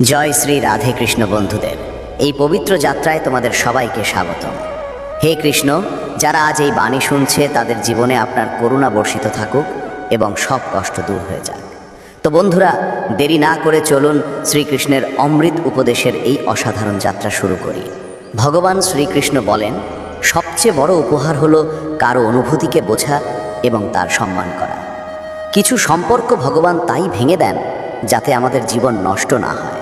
জয় শ্রী রাধে কৃষ্ণ বন্ধুদের। এই পবিত্র যাত্রায় তোমাদের সবাইকে স্বাগতম। হে কৃষ্ণ, যারা আজ এই বাণী শুনছে, তাদের জীবনে আপনার করুণা বর্ষিত থাকুক এবং সব কষ্ট দূর হয়ে যাক। তো বন্ধুরা, দেরি না করে চলুন শ্রীকৃষ্ণের অমৃত উপদেশের এই অসাধারণ যাত্রা শুরু করি। ভগবান শ্রীকৃষ্ণ বলেন, সবচেয়ে বড় উপহার হলো কারও অনুভূতিকে বোঝা এবং তার সম্মান করা। কিছু সম্পর্ক ভগবান তাই ভেঙে দেন, যাতে আমাদের জীবন নষ্ট না হয়।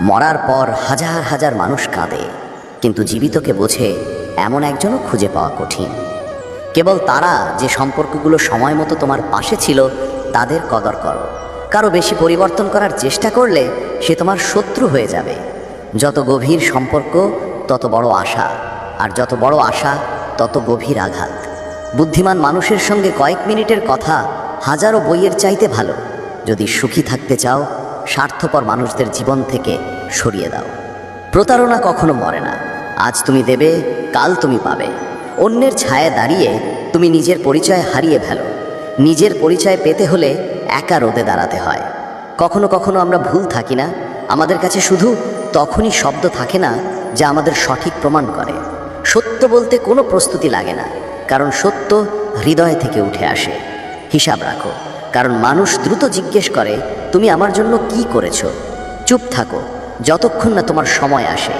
মরার পর হাজার হাজার মানুষ কাঁদে, কিন্তু জীবিতকে বোঝে এমন একজনও খুঁজে পাওয়া কঠিন। কেবল তারা যে সম্পর্কগুলো সময় মতো তোমার পাশে ছিল, তাদের কদর করো। কারও বেশি পরিবর্তন করার চেষ্টা করলে সে তোমার শত্রু হয়ে যাবে। যত গভীর সম্পর্ক, তত বড় আশা, আর যত বড় আশা, তত গভীর আঘাত। বুদ্ধিমান মানুষের সঙ্গে কয়েক মিনিটের কথা হাজারো বইয়ের চাইতে ভালো। যদি সুখী থাকতে চাও স্বার্থপর মানুষদের জীবন থেকে সরিয়ে দাও। প্রতারণা কখনো মরে না। আজ তুমি দেবে, কাল তুমি পাবে। অন্যের ছায়া দাঁড়িয়ে তুমি নিজের পরিচয় হারিয়ে ফেলো। নিজের পরিচয় পেতে হলে একা রোদে দাঁড়াতে হয়। কখনো কখনো আমরা ভুল থাকি না। আমাদের কাছে শুধু তখনই শব্দ থাকে না যা আমাদের সঠিক প্রমাণ করে। সত্য বলতে কোনো প্রস্তুতি লাগে না, কারণ সত্য হৃদয় থেকে উঠে আসে। হিসাব রাখো। কারণ মানুষ দ্রুত জিজ্ঞেস করে, তুমি আমার জন্য কি করেছ? চুপ থাকো, যতক্ষণ না তোমার সময় আসে।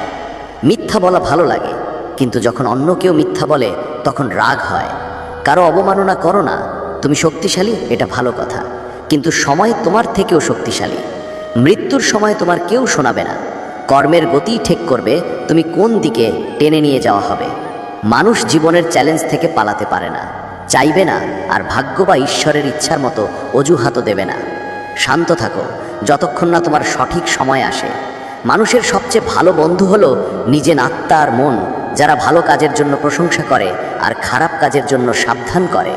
মিথ্যা বলা ভালো লাগে, কিন্তু যখন অন্য কেউ মিথ্যা বলে, তখন রাগ হয়। কারও অবমাননা করো না, তুমি শক্তিশালী, এটা ভালো কথা। কিন্তু সময় তোমার থেকেও শক্তিশালী। মৃত্যুর সময় তোমার কেউ শোনাবে না। কর্মের গতি ঠিক করবে, তুমি কোন দিকে টেনে নিয়ে যাওয়া হবে? মানুষ জীবনের চ্যালেঞ্জ থেকে পালাতে পারে না। চাইবে না আর ভাগ্য বা ঈশ্বরের ইচ্ছার মতো অজুহাতও দেবে না। শান্ত থাকো, যতক্ষণ না তোমার সঠিক সময় আসে। মানুষের সবচেয়ে ভালো বন্ধু হলো নিজের আত্মা আর মন, যারা ভালো কাজের জন্য প্রশংসা করে আর খারাপ কাজের জন্য সাবধান করে।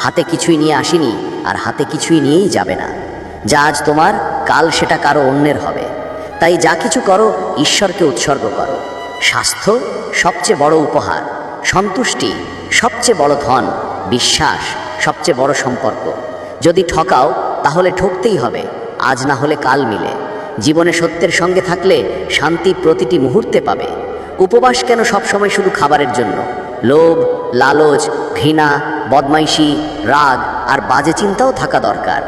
হাতে কিছুই নিয়ে আসিনি আর হাতে কিছুই নিয়েই যাবে না। যা আজ তোমার, কাল সেটা কারও অন্যের হবে। তাই যা কিছু করো, ঈশ্বরকে উৎসর্গ করো। স্বাস্থ্য সবচেয়ে বড় উপহার। সন্তুষ্টি সবচেয়ে বড় ধন। বিশ্বাস সবচেয়ে বড় সম্পর্ক। যদি ঠকাও, তাহলে ঠকতেই হবে। আজ না হলে কাল মিলে। জীবনে সত্যের সঙ্গে থাকলে শান্তি প্রতিটি মুহূর্তে পাবে। উপবাস কেন সবসময় শুধু খাবারের জন্য? লোভ, লালচ, ঘৃণা, বদমাইশি, রাগ আর বাজে চিন্তাও থাকা দরকার।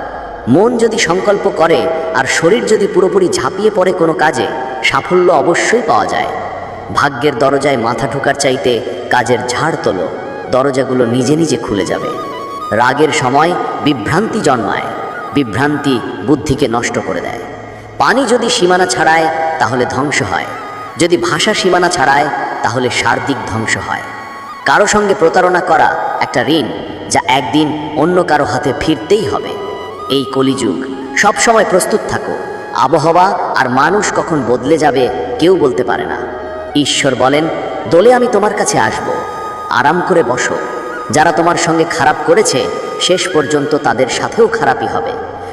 মন যদি সংকল্প করে আর শরীর যদি পুরোপুরি ঝাঁপিয়ে পড়ে কোনো কাজে, সাফল্য অবশ্যই পাওয়া যায়। ভাগ্যের দরজায় মাথা ঢোকার চাইতে কাজের ঝাড় তোলো। দরজাগুলো নিজে নিজে খুলে যাবে। রাগের সময় বিভ্রান্তি জন্মায়। বিভ্রান্তি বুদ্ধিকে নষ্ট করে দেয়। পানি যদি সীমানা ছাড়ায়, তাহলে ধ্বংস হয়। যদি ভাষা সীমানা ছাড়ায়, তাহলে সার্বিক ধ্বংস হয়। কারও সঙ্গে প্রতারণা করা একটা ঋণ, যা একদিন অন্য কারও হাতে ফিরতেই হবে। এই কলিযুগ সবসময় প্রস্তুত থাকো। আবহাওয়া আর মানুষ কখন বদলে যাবে, কেউ বলতে পারে না। ঈশ্বর বলেন, দোলে আমি তোমার কাছে আসব। আরাম করে বসো। যারা তোমার সঙ্গে খারাপ করেছে, শেষ পর্যন্ত তাদের সাথেও খারাপই হবে।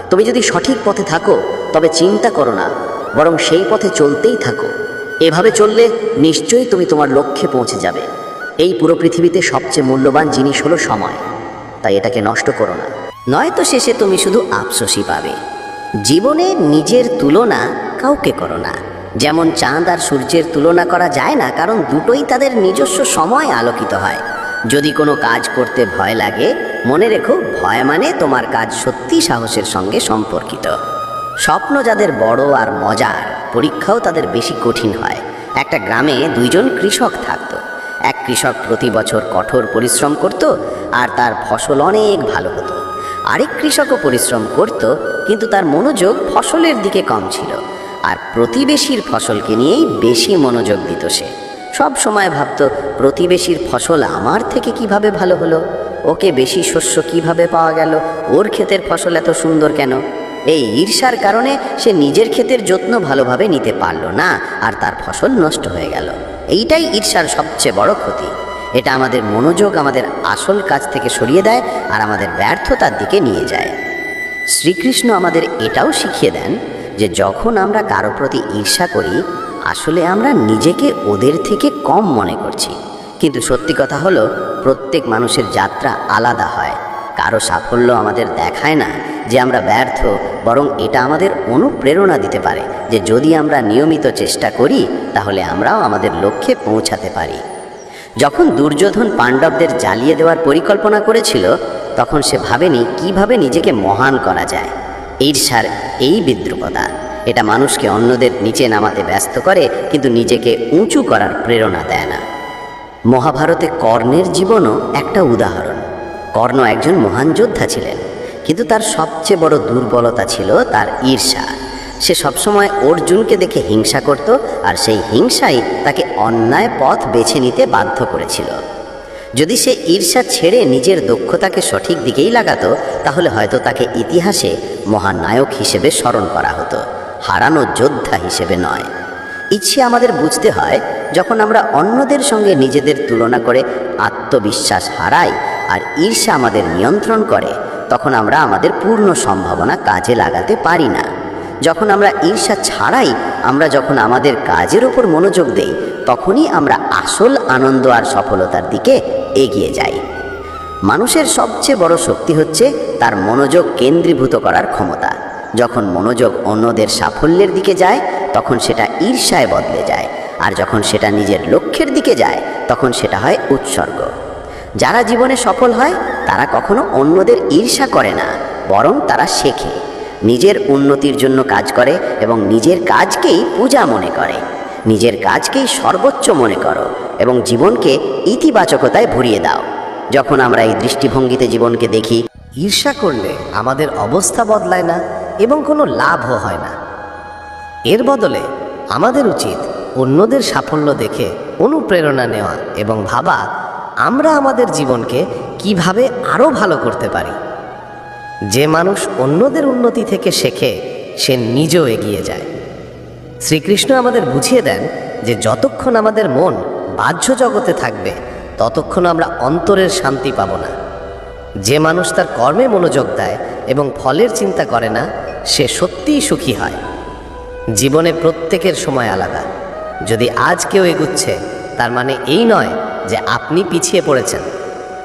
তুমি যদি সঠিক পথে থাকো, তবে চিন্তা করো না, বরং সেই পথে চলতেই থাকো। এভাবে চললে নিশ্চয়ই তুমি তোমার লক্ষ্যে পৌঁছে যাবে। এই পুরো পৃথিবীতে সবচেয়ে মূল্যবান জিনিস হলো সময়। তাই এটাকে নষ্ট করো না। নয়তো শেষে তুমি শুধু আফসোসই পাবে। জীবনে নিজের তুলনা কাউকে করো না। যেমন চাঁদ আর সূর্যের তুলনা করা যায় না, কারণ দুটোই তাদের নিজস্ব সময় আলোকিত হয়। যদি কোনো কাজ করতে ভয় লাগে, মনে রেখো, ভয় মানে তোমার কাজ সত্যি সাহসের সঙ্গে সম্পর্কিত। স্বপ্ন যাদের বড় আর মজার, পরীক্ষাও তাদের বেশি কঠিন হয়। একটা গ্রামে দুইজন কৃষক থাকতো। এক কৃষক প্রতি বছর কঠোর পরিশ্রম করত, আর তার ফসল অনেক ভালো হতো। আরেক কৃষকও পরিশ্রম করত, কিন্তু তার মনোযোগ ফসলের দিকে কম ছিল। আর প্রতিবেশীর ফসলকে নিয়েই বেশি মনোযোগ দিত সে। সব সময় ভাবতো, প্রতিবেশীর ফসল আমার থেকে কীভাবে ভালো হলো? ওকে বেশি শস্য কীভাবে পাওয়া গেল? ওর ক্ষেতের ফসল এত সুন্দর কেন? এই ঈর্ষার কারণে সে নিজের ক্ষেতের যত্ন ভালোভাবে নিতে পারল না, আর তার ফসল নষ্ট হয়ে গেল। এইটাই ঈর্ষার সবচেয়ে বড় ক্ষতি। এটা আমাদের মনোযোগ আমাদের আসল কাজ থেকে সরিয়ে দেয় আর আমাদের ব্যর্থতার দিকে নিয়ে যায়। শ্রীকৃষ্ণ আমাদের এটাও শিখিয়ে দেন যে যখন আমরা কারও প্রতি ঈর্ষা করি, আসলে আমরা নিজেকে ওদের থেকে কম মনে করছি। কিন্তু সত্যি কথা হলো, প্রত্যেক মানুষের যাত্রা আলাদা হয়। কারও সাফল্য আমাদের দেখায় না যে আমরা ব্যর্থ, বরং এটা আমাদের অনুপ্রেরণা দিতে পারে যে যদি আমরা নিয়মিত চেষ্টা করি, তাহলে আমরাও আমাদের লক্ষ্যে পৌঁছাতে পারি। যখন দুর্যোধন পাণ্ডবদের জ্বালিয়ে দেওয়ার পরিকল্পনা করেছিল, তখন সে ভাবেনি কীভাবে নিজেকে মহান করা যায়। ঈর্ষার এই বিদ্রুপতা। এটা মানুষকে অন্যদের নিচে নামাতে ব্যস্ত করে, কিন্তু নিজেকে উঁচু করার প্রেরণা দেয় না। মহাভারতে কর্ণের জীবনও একটা উদাহরণ। কর্ণ একজন মহান যোদ্ধা ছিলেন, কিন্তু তার সবচেয়ে বড় দুর্বলতা ছিল তার ঈর্ষা। সে সবসময় অর্জুনকে দেখে হিংসা করত, আর সেই হিংসাই তাকে অন্যায় পথ বেছে নিতে বাধ্য করেছিল। যদি সে ঈর্ষা ছেড়ে নিজের দক্ষতাকে সঠিক দিকেই লাগাতো, তাহলে হয়তো তাকে ইতিহাসে মহানায়ক হিসেবে স্মরণ করা হতো, হারানো যোদ্ধা হিসেবে নয়। ইচ্ছে আমাদের বুঝতে হয়, যখন আমরা অন্যদের সঙ্গে নিজেদের তুলনা করে আত্মবিশ্বাস হারাই আর ঈর্ষা আমাদের নিয়ন্ত্রণ করে, তখন আমরা আমাদের পূর্ণ সম্ভাবনা কাজে লাগাতে পারি না। যখন আমরা ঈর্ষা ছাড়াই, আমরা যখন আমাদের কাজের ওপর মনোযোগ দেই তখনই আমরা আসল আনন্দ আর সফলতার দিকে এগিয়ে যাই। মানুষের সবচেয়ে বড় শক্তি হচ্ছে তার মনোযোগ কেন্দ্রীভূত করার ক্ষমতা। যখন মনোযোগ অন্যদের সাফল্যের দিকে যায়, তখন সেটা ঈর্ষায় বদলে যায়। আর যখন সেটা নিজের লক্ষ্যের দিকে যায়, তখন সেটা হয় উৎসর্গ। যারা জীবনে সফল হয়, তারা কখনো অন্যদের ঈর্ষা করে না, বরং তারা শেখে। নিজের উন্নতির জন্য কাজ করে এবং নিজের কাজকেই পূজা মনে করে। নিজের কাজকেই সর্বোচ্চ মনে করো এবং জীবনকে ইতিবাচকতায় ভরিয়ে দাও। যখন আমরা এই দৃষ্টিভঙ্গিতে জীবনকে দেখি, ঈর্ষা করলে আমাদের অবস্থা বদলায় না এবং কোনো লাভও হয় না। এর বদলে আমাদের উচিত অন্যদের সাফল্য দেখে অনুপ্রেরণা নেওয়া এবং ভাবা, আমরা আমাদের জীবনকে কীভাবে আরও ভালো করতে পারি। যে মানুষ অন্যদের উন্নতি থেকে শেখে, সে নিজেও এগিয়ে যায়। শ্রীকৃষ্ণ আমাদের বুঝিয়ে দেন যে যতক্ষণ আমাদের মন বাহ্য জগতে থাকবে, ততক্ষণ আমরা অন্তরের শান্তি পাব না। যে মানুষ তার কর্মে মনোযোগ দেয় এবং ফলের চিন্তা করে না, সে সত্যিই সুখী হয়। জীবনে প্রত্যেকের সময় আলাদা। যদি আজ কেউ এগুচ্ছে, তার মানে এই নয় যে আপনি পিছিয়ে পড়েছেন।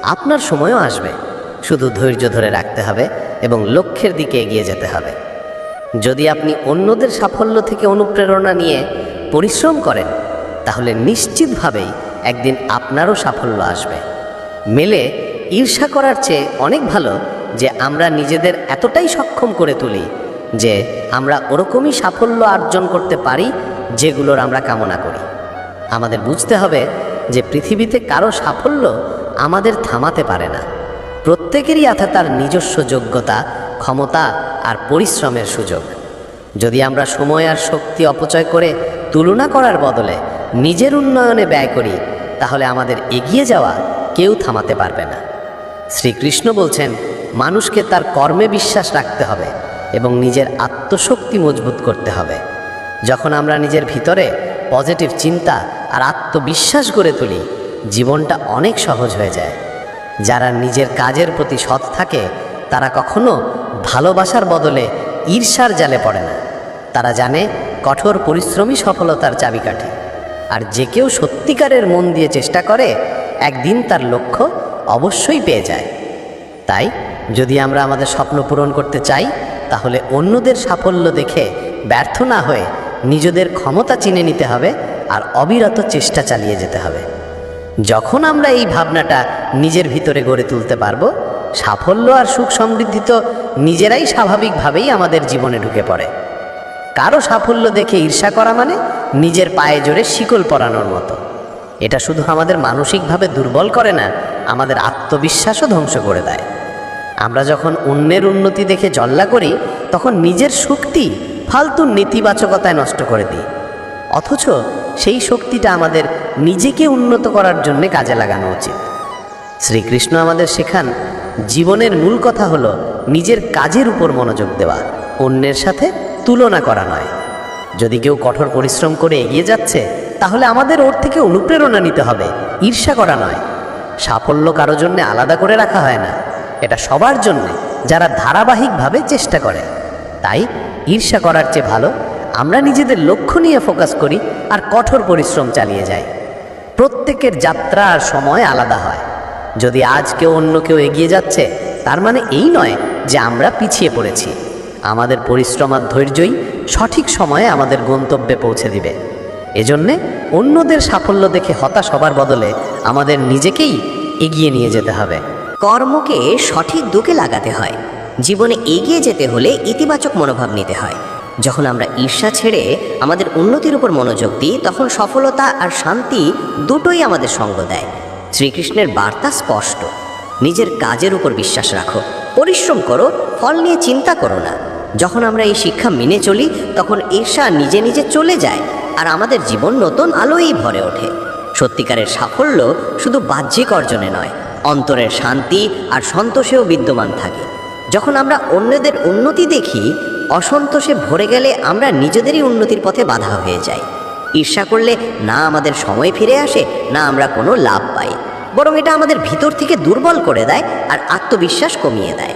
আপনার সময়ও আসবে। শুধু ধৈর্য ধরে রাখতে হবে এবং লক্ষ্যের দিকে এগিয়ে যেতে হবে। যদি আপনি অন্যদের সাফল্য থেকে অনুপ্রেরণা নিয়ে পরিশ্রম করেন, তাহলে নিশ্চিতভাবেই একদিন আপনারও সাফল্য আসবে। মেলে ঈর্ষা করার চেয়ে অনেক ভালো যে আমরা নিজেদের এতটাই সক্ষম করে তুলি যে আমরা ওরকমই সাফল্য অর্জন করতে পারি যেগুলোর আমরা কামনা করি। আমাদের বুঝতে হবে যে পৃথিবীতে কারও সাফল্য আমাদের থামাতে পারে না। প্রত্যেকেরই আছে তার নিজস্ব যোগ্যতা ক্ষমতা আর পরিশ্রমের সুযোগ। যদি আমরা সময় আর শক্তি অপচয় করে তুলনা করার বদলে নিজের উন্নয়নে ব্যয় করি, তাহলে আমাদের এগিয়ে যাওয়া কেউ থামাতে পারবে না। শ্রীকৃষ্ণ বলছেন, মানুষকে তার কর্মে বিশ্বাস রাখতে হবে এবং নিজের আত্মশক্তি মজবুত করতে হবে। যখন আমরা নিজের ভিতরে পজিটিভ চিন্তা আর আত্মবিশ্বাস গড়ে তুলি, জীবনটা অনেক সহজ হয়ে যায়। যারা নিজের কাজের প্রতি সৎ থাকে তারা কখনো ভালোবাসার বদলে ঈর্ষার জালে পড়ে না। তারা জানে কঠোর পরিশ্রমী সফলতার চাবিকাঠি। আর যে কেউ সত্যিকারের মন দিয়ে চেষ্টা করে, একদিন তার লক্ষ্য অবশ্যই পেয়ে যায়। তাই যদি আমরা আমাদের স্বপ্ন পূরণ করতে চাই, তাহলে অন্যদের সাফল্য দেখে ব্যর্থ না হয়ে নিজেদের ক্ষমতা চিনে নিতে হবে আর অবিরত চেষ্টা চালিয়ে যেতে হবে। যখন আমরা এই ভাবনাটা নিজের ভিতরে গড়ে তুলতে পারব সাফল্য আর সুখ সমৃদ্ধি তো নিজেরাই স্বাভাবিকভাবেই আমাদের জীবনে ঢুকে পড়ে। কারও সাফল্য দেখে ঈর্ষা করা মানে নিজের পায়ে জোরে শিকল পরানোর মতো। এটা শুধু আমাদের মানসিকভাবে দুর্বল করে না, আমাদের আত্মবিশ্বাসও ধ্বংস করে দেয়। আমরা যখন অন্যের উন্নতি দেখে জল্লা করি, তখন নিজের শক্তি ফালতু নেতিবাচকতায় নষ্ট করে দিই। অথচ সেই শক্তিটা আমাদের নিজেকে উন্নত করার জন্যে কাজে লাগানো উচিত। শ্রীকৃষ্ণ আমাদের শেখান জীবনের মূল কথা হলো নিজের কাজের উপর মনোযোগ দেওয়া, অন্যের সাথে তুলনা করা নয়। যদি কেউ কঠোর পরিশ্রম করে এগিয়ে যাচ্ছে, তাহলে আমাদের ওর থেকে অনুপ্রেরণা নিতে হবে, ঈর্ষা করা নয়। সাফল্য কারও জন্য আলাদা করে রাখা হয় না, এটা সবার জন্যে, যারা ধারাবাহিকভাবে চেষ্টা করে। তাই ঈর্ষা করার চেয়ে ভালো আমরা নিজেদের লক্ষ্য নিয়ে ফোকাস করি আর কঠোর পরিশ্রম চালিয়ে যাই। প্রত্যেকের যাত্রা আর সময় আলাদা হয়। যদি আজ কেউ অন্য কেউ এগিয়ে যাচ্ছে, তার মানে এই নয় যে আমরা পিছিয়ে পড়েছি। আমাদের পরিশ্রম আর ধৈর্যই সঠিক সময়ে আমাদের গন্তব্যে পৌঁছে দিবে। এজন্যে অন্যদের সাফল্য দেখে হতাশ হবার বদলে আমাদের নিজেকেই এগিয়ে নিয়ে যেতে হবে। কর্মকে সঠিক দুকে লাগাতে হয়। জীবনে এগিয়ে যেতে হলে ইতিবাচক মনোভাব নিতে হয়। যখন আমরা ঈর্ষা ছেড়ে আমাদের উন্নতির উপর মনোযোগ দিই, তখন সফলতা আর শান্তি দুটোই আমাদের সঙ্গ দেয়। শ্রীকৃষ্ণের বার্তা স্পষ্ট। নিজের কাজের উপর বিশ্বাস রাখো। পরিশ্রম করো, ফল নিয়ে চিন্তা করো না। যখন আমরা এই শিক্ষা মেনে চলি, তখন ঈর্ষা নিজে নিজে চলে যায় আর আমাদের জীবন নতুন আলোই ভরে ওঠে। সত্যিকারের সাফল্য শুধু বাহ্যিক অর্জনে নয়, অন্তরের শান্তি আর সন্তোষেও বিদ্যমান থাকে। যখন আমরা অন্যদের উন্নতি দেখি, অসন্তোষে ভরে গেলে আমরা নিজেদেরই উন্নতির পথে বাধা হয়ে যাই। ঈর্ষা করলে না আমাদের সময় ফিরে আসে, না আমরা কোনো লাভ পাই। বরং এটা আমাদের ভিতর থেকে দুর্বল করে দেয় আর আত্মবিশ্বাস কমিয়ে দেয়।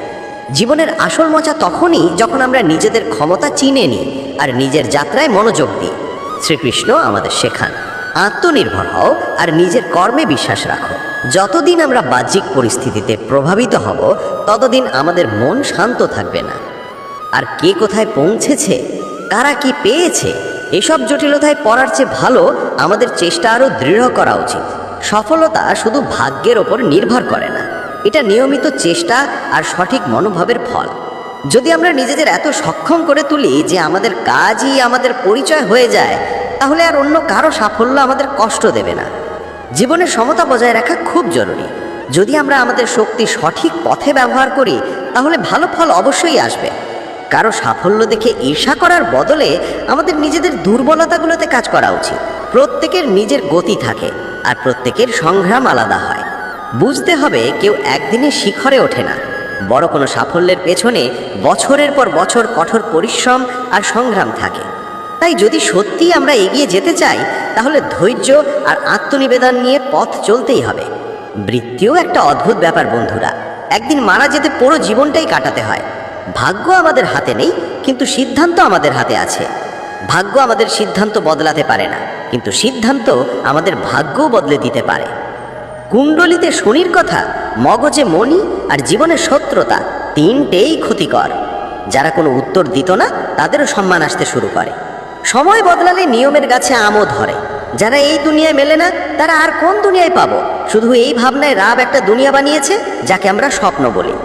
জীবনের আসল মজা তখনই যখন আমরা নিজেদের ক্ষমতা চিনে নিই আর নিজের যাত্রায় মনোযোগ দিই। শ্রীকৃষ্ণ আমাদের শেখান, আত্মনির্ভর হও আর নিজের কর্মে বিশ্বাস রাখো। যতদিন আমরা বাহ্যিক পরিস্থিতিতে প্রভাবিত হব, ততদিন আমাদের মন শান্ত থাকবে না। আর কে কোথায় পৌঁছেছে, কারা কি পেয়েছে এসব জটিলতায় পড়ার চেয়ে ভালো আমাদের চেষ্টা আরও দৃঢ় করা উচিত। সফলতা শুধু ভাগ্যের ওপর নির্ভর করে না, এটা নিয়মিত চেষ্টা আর সঠিক মনোভাবের ফল। যদি আমরা নিজেদের এত সক্ষম করে তুলি যে আমাদের কাজই আমাদের পরিচয় হয়ে যায়, তাহলে আর অন্য কারও সাফল্য আমাদের কষ্ট দেবে না। জীবনে সমতা বজায় রাখা খুব জরুরি। যদি আমরা আমাদের শক্তি সঠিক পথে ব্যবহার করি, তাহলে ভালো ফল অবশ্যই আসবে। কারও সাফল্য দেখে ঈর্ষা করার বদলে আমাদের নিজেদের দুর্বলতাগুলোতে কাজ করা উচিত। প্রত্যেকের নিজের গতি থাকে আর প্রত্যেকের সংগ্রাম আলাদা হয়। বুঝতে হবে কেউ একদিনে শিখরে ওঠে না। বড় কোনো সাফল্যের পেছনে বছরের পর বছর কঠোর পরিশ্রম আর সংগ্রাম থাকে। তাই যদি সত্যি আমরা এগিয়ে যেতে চাই, তাহলে ধৈর্য আর আত্মনিবেদন নিয়ে পথ চলতেই হবে। বৃত্তিও একটা অদ্ভুত ব্যাপার বন্ধুরা। একদিন মারা যেতে পুরো জীবনটাই কাটাতে হয়। ভাগ্য আমাদের হাতে নেই, কিন্তু সিদ্ধান্ত আমাদের হাতে আছে। ভাগ্য আমাদের সিদ্ধান্ত বদলাতে পারে না, কিন্তু সিদ্ধান্ত আমাদের ভাগ্যও বদলে দিতে পারে। কুণ্ডলিতে শনির কথা, মগজে মণি আর জীবনের শত্রুতা তিনটেই ক্ষতিকর। যারা কোনো উত্তর দিত না, তাদেরও সম্মান আসতে শুরু করে। সময় বদলালে নিয়মের গাছে আমও ধরে। যারা এই দুনিয়ায় মেলে না, তারা আর কোন দুনিয়ায় পাবো? শুধু এই ভাবনায় রাব একটা দুনিয়া বানিয়েছে, যাকে আমরা স্বপ্ন বলি।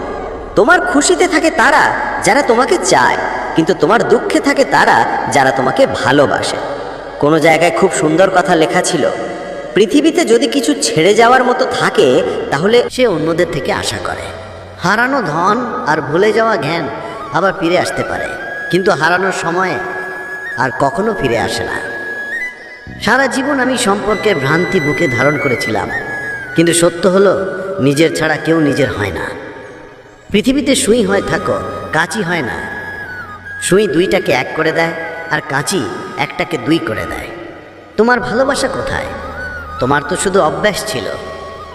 তোমার খুশিতে থাকে তারা যারা তোমাকে চায়, কিন্তু তোমার দুঃখে থাকে তারা যারা তোমাকে ভালোবাসে। কোনো জায়গায় খুব সুন্দর কথা লেখা ছিল, পৃথিবীতে যদি কিছু ছেড়ে যাওয়ার মতো থাকে, তাহলে সে অন্যদের থেকে আশা করে। হারানো ধন আর ভুলে যাওয়া জ্ঞান আবার ফিরে আসতে পারে, কিন্তু হারানোর সময় আর কখনো ফিরে আসে না। সারা জীবন আমি সম্পর্কে ভ্রান্তি বুকে ধারণ করেছিলাম, কিন্তু সত্য হলো, নিজের ছাড়া কেউ নিজের হয় না। পৃথিবীতে সুই হয়ে, থাকো। কাঁচি হয় না। সুই দুইটাকে এক করে দেয় আর কাঁচি একটাকে দুই করে দেয়। তোমার ভালোবাসা কোথায়? তোমার তো শুধু অভ্যাস ছিল।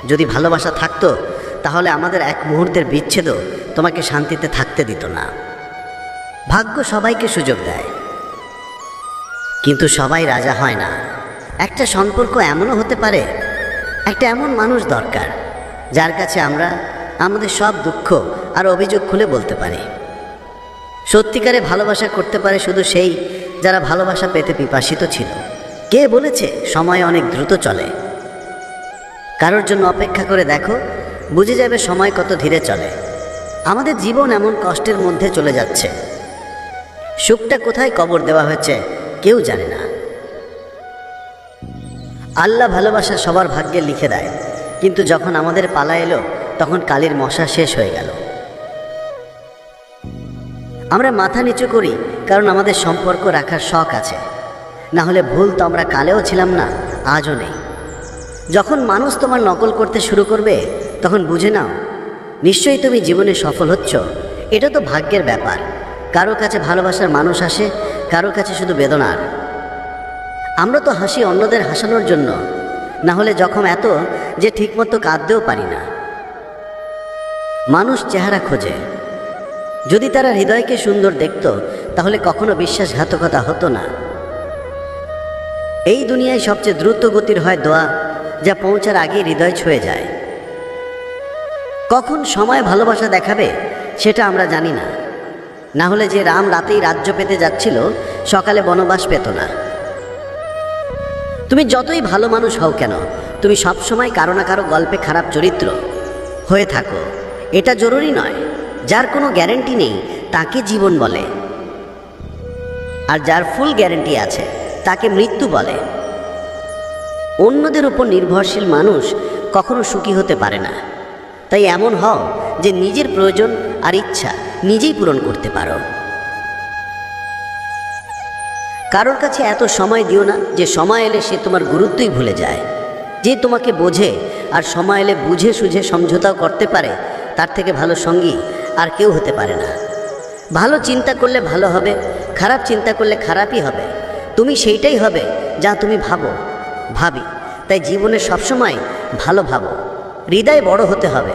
যদি ভালোবাসা থাকতো, তাহলে আমাদের এক মুহূর্তের বিচ্ছেদও তোমাকে শান্তিতে থাকতে দিত না। ভাগ্য সবাইকে সুযোগ দেয়। কিন্তু সবাই রাজা হয় না। একটা সম্পর্ক এমনও হতে পারে, একটা এমন মানুষ দরকার, যার কাছে আমরা আমাদের সব দুঃখ আর অভিযোগ খুলে বলতে পারি। সত্যিকারে ভালোবাসা করতে পারে শুধু সেই যারা ভালোবাসা পেতে পিপাসিত ছিল। কে বলেছে সময় অনেক দ্রুত চলে? কারোর জন্য অপেক্ষা করে দেখো, বুঝে যাবে সময় কত ধীরে চলে। আমাদের জীবন এমন কষ্টের মধ্যে চলে যাচ্ছে। সুখটা কোথায় কবর দেওয়া হয়েছে কেউ জানে না। আল্লাহ ভালোবাসা সবার ভাগ্যে লিখে দেয়। কিন্তু যখন আমাদের পালা এলো তখন কালির মশা শেষ হয়ে গেল। আমরা মাথা নিচু করি, কারণ আমাদের সম্পর্ক রাখার শখ আছে। না হলে ভুল তো আমরা কালেও ছিলাম না, আজও নেই। যখন মানুষ তোমার নকল করতে শুরু করবে, তখন বুঝে নাও, নিশ্চয়ই তুমি জীবনে সফল হচ্ছ। এটা তো ভাগ্যের ব্যাপার। কারও কাছে ভালোবাসার মানুষ আসে, কারও কাছে শুধু বেদনার। আমরা তো হাসি অন্যদের হাসানোর জন্য। না হলে জখম এত যে ঠিকমতো কাঁদতেও পারি না। মানুষ চেহারা খোঁজে। যদি তারা হৃদয়কে সুন্দর দেখত, তাহলে কখনো বিশ্বাসঘাতকতা হতো না। এই দুনিয়ায় সবচেয়ে দ্রুত গতির হয় দোয়া, যা পৌঁছার আগে হৃদয় ছুঁয়ে যায়। কখন সময় ভালোবাসা দেখাবে, সেটা আমরা জানি না। না হলে যে রাম রাতেই রাজ্য পেতে যাচ্ছিল, সকালে বনবাস পেত না। তুমি যতই ভালো মানুষ হও কেন, তুমি সবসময় কারও না কারও গল্পে খারাপ চরিত্র হয়ে থাকো। এটা জরুরি নয়। যার কোনো গ্যারেন্টি নেই, তাকে জীবন বলে। আর যার ফুল গ্যারেন্টি আছে, তাকে মৃত্যু বলে। অন্যদের উপর নির্ভরশীল মানুষ কখনো সুখী হতে পারে না। তাই এমন হও যে নিজের প্রয়োজন আর ইচ্ছা নিজেই পূরণ করতে পারো। কারোর কাছে এত সময় দিও না যে সময় এলে সে তোমার গুরুত্বই ভুলে যায়। যে তোমাকে বোঝে আর সময় এলে বুঝে সুঝে সমঝোতাও করতে পারে তার থেকে ভালো সঙ্গী আর কেউ হতে পারে না। ভালো চিন্তা করলে ভালো হবে, খারাপ চিন্তা করলে খারাপই হবে। তুমি সেইটাই হবে যা তুমি ভাবো, ভাবি। তাই জীবনে সবসময় ভালো ভাবো। হৃদয় বড় হতে হবে।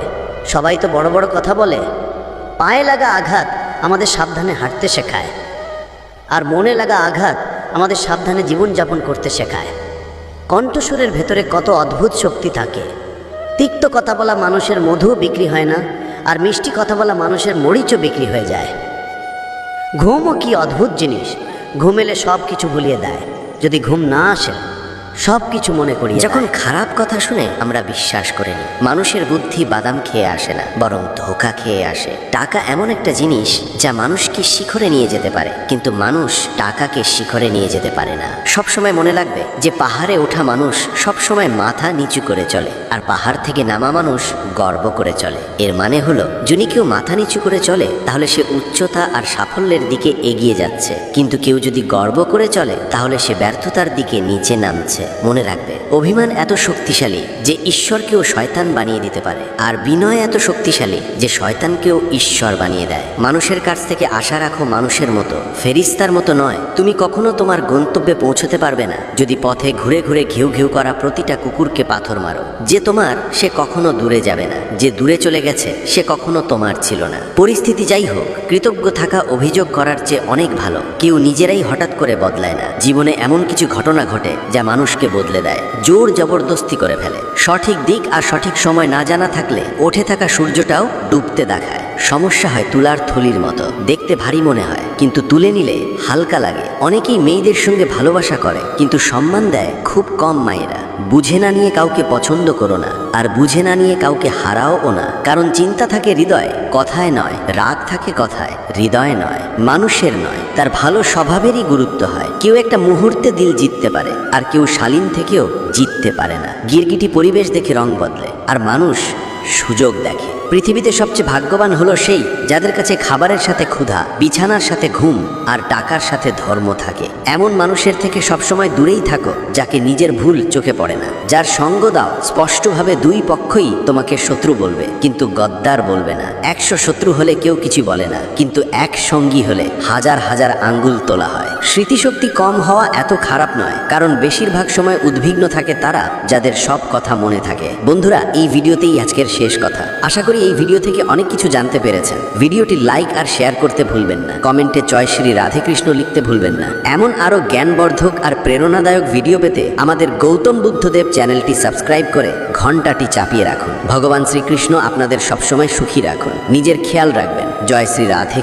সবাই তো বড় বড় কথা বলে। পায়ে লাগা আঘাত আমাদের সাবধানে হাঁটতে শেখায়। আর মনে লাগা আঘাত আমাদের সাবধানে জীবনযাপন করতে শেখায়। কণ্ঠস্বরের ভেতরে কত অদ্ভুত শক্তি থাকে। তিক্ত কথা বলা মানুষের মধুও বিক্রি হয় না, আর মিষ্টি কথা বলা মানুষের মরিচও বিক্রি হয়ে যায়। ঘুমও কি অদ্ভুত জিনিস। ঘুম এলে সব কিছু ভুলিয়ে দেয়। যদি ঘুম না আসে সব কিছু মনে করি যখন খারাপ কথা শুনে আমরা বিশ্বাস করে মানুষের বুদ্ধি বাদাম খেয়ে আসে না, বরং ধোকা খেয়ে আসে। টাকা এমন একটা জিনিস যা মানুষকে শিখরে নিয়ে যেতে পারে, কিন্তু মানুষ টাকাকে শিখরে নিয়ে যেতে পারে না। সবসময় মনে লাগবে যে পাহাড়ে ওঠা মানুষ সবসময় মাথা নিচু করে চলে, আর পাহাড় থেকে নামা মানুষ গর্ব করে চলে। এর মানে হলো, যদি কেউ মাথা নিচু করে চলে, তাহলে সে উচ্চতা আর সাফল্যের দিকে এগিয়ে যাচ্ছে। কিন্তু কেউ যদি গর্ব করে চলে, তাহলে সে ব্যর্থতার দিকে নিচে নামছে। মনে রাখবে, অভিমান এত শক্তিশালী যে ঈশ্বরকেও শয়তান বানিয়ে দিতে পারে, আর বিনয় এত শক্তিশালী যে শয়তানকেও ঈশ্বর বানিয়ে দেয়। মানুষের কাছ থেকে আশা রাখো মানুষের মতো, ফেরিস্তার মতো নয়। তুমি কখনো তোমার গন্তব্যে পৌঁছতে পারবে না, যদি পথে ঘুরে ঘুরে ঘেউ ঘেউ করা প্রতিটা কুকুরকে পাথর মারো। যে তোমার, সে কখনো দূরে যাবে না। যে দূরে চলে গেছে, সে কখনো তোমার ছিল না। পরিস্থিতি যাই হোক, কৃতজ্ঞ থাকা অভিযোগ করার চেয়ে অনেক ভালো। কেউ নিজেরাই হঠাৎ করে বদলায় না। জীবনে এমন কিছু ঘটনা ঘটে যা মানুষকে বদলে দেয়। জোর জবরদস্তি করে ফেলে। সঠিক দিক আর সঠিক সময় না জানা থাকলে ওঠে থাকা সূর্যটাও ডুবতে দেখায়। সমস্যা হয় তুলার থলির মতো। দেখতে ভারী মনে হয়, কিন্তু তুলে নিলে হালকা লাগে। অনেকেই মেয়েদের সঙ্গে ভালোবাসা করে, কিন্তু সম্মান দেয় খুব কম মায়েরা। বুঝে না নিয়ে কাউকে পছন্দ করো না, আর বুঝে না নিয়ে কাউকে হারাও ও না। কারণ চিন্তা থাকে হৃদয়, কথায় নয়, রাগ থাকে কথায়, হৃদয় নয়, মানুষের নয়। তার ভালো স্বভাবেরই গুরুত্ব হয়। কেউ একটা মুহূর্তে দিল জিততে পারে, আর কেউ শালীন থেকেও জিততে পারে না। গিরগিটি পরিবেশ দেখে রং বদলে, আর মানুষ সুযোগ দেখে। পৃথিবীতে সবচেয়ে ভাগ্যবান হলো সেই যাদের কাছে খাবারের সাথে ক্ষুধা, বিছানার সাথে ঘুম আর টাকার সাথে ধর্ম থাকে। এমন মানুষের থেকে সবসময় দূরেই থাকো, যাকে নিজের ভুল চোখে পড়ে না। যার সঙ্গ দাও, স্পষ্টভাবে দুই পক্ষই তোমাকে শত্রু বলবে, কিন্তু গদ্দার বলবে না। একশো শত্রু হলে কেউ কিছু বলে না, কিন্তু এক সঙ্গী হলে হাজার হাজার আঙ্গুল তোলা হয়। স্মৃতিশক্তি কম হওয়া এত খারাপ নয়, কারণ বেশিরভাগ সময় উদ্বিগ্ন থাকে তারা, যাদের সব কথা মনে থাকে। বন্ধুরা, এই ভিডিওতেই আজকের শেষ কথা। আশা করি এই ভিডিও থেকে অনেক কিছু জানতে পেরেছেন। ভিডিওটি লাইক আর শেয়ার করতে ভুলবেন না। কমেন্টে জয় শ্রী রাধেকৃষ্ণ লিখতে ভুলবেন না। এমন আরও জ্ঞানবর্ধক আর প্রেরণাদায়ক ভিডিও পেতে আমাদের গৌতম বুদ্ধদেব চ্যানেলটি সাবস্ক্রাইব করে ঘন্টাটি চাপিয়ে রাখুন। ভগবান শ্রীকৃষ্ণ আপনাদের সবসময় সুখী রাখুন। নিজের খেয়াল রাখবেন। জয় শ্রী রাধে